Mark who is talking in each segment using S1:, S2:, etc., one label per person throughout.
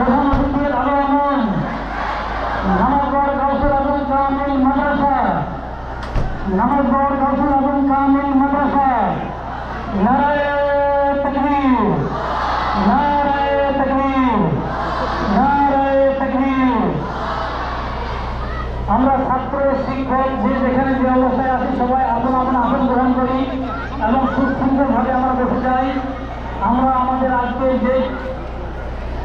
S1: नमस्कार गौसल अबुल कामिल मदरसा नारे तकबीर नारे तकबीर নারায় তকবীর আমরা ছাত্র, শিক্ষক, যে যেখানে যে অবস্থায় আছি, সবাই আপন আপন আসন গ্রহণ করি এবং খুব আমরা বসে যাই। আমরা আমাদের আজকে যে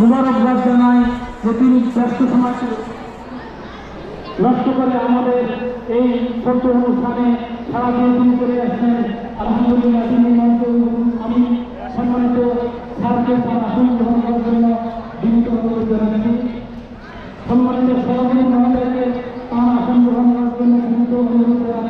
S1: মুবারকবাদ জানাই যে তিনি ব্যস্ত সমাজকে নষ্ট করে আমাদের এই ছোট্ট অনুষ্ঠানে সারা দিয়ে তিনি করে আসছেন। আলহামদুলিল্লাহ, তিনি আমি সম্মানিত স্যারকে তার আসন গ্রহণ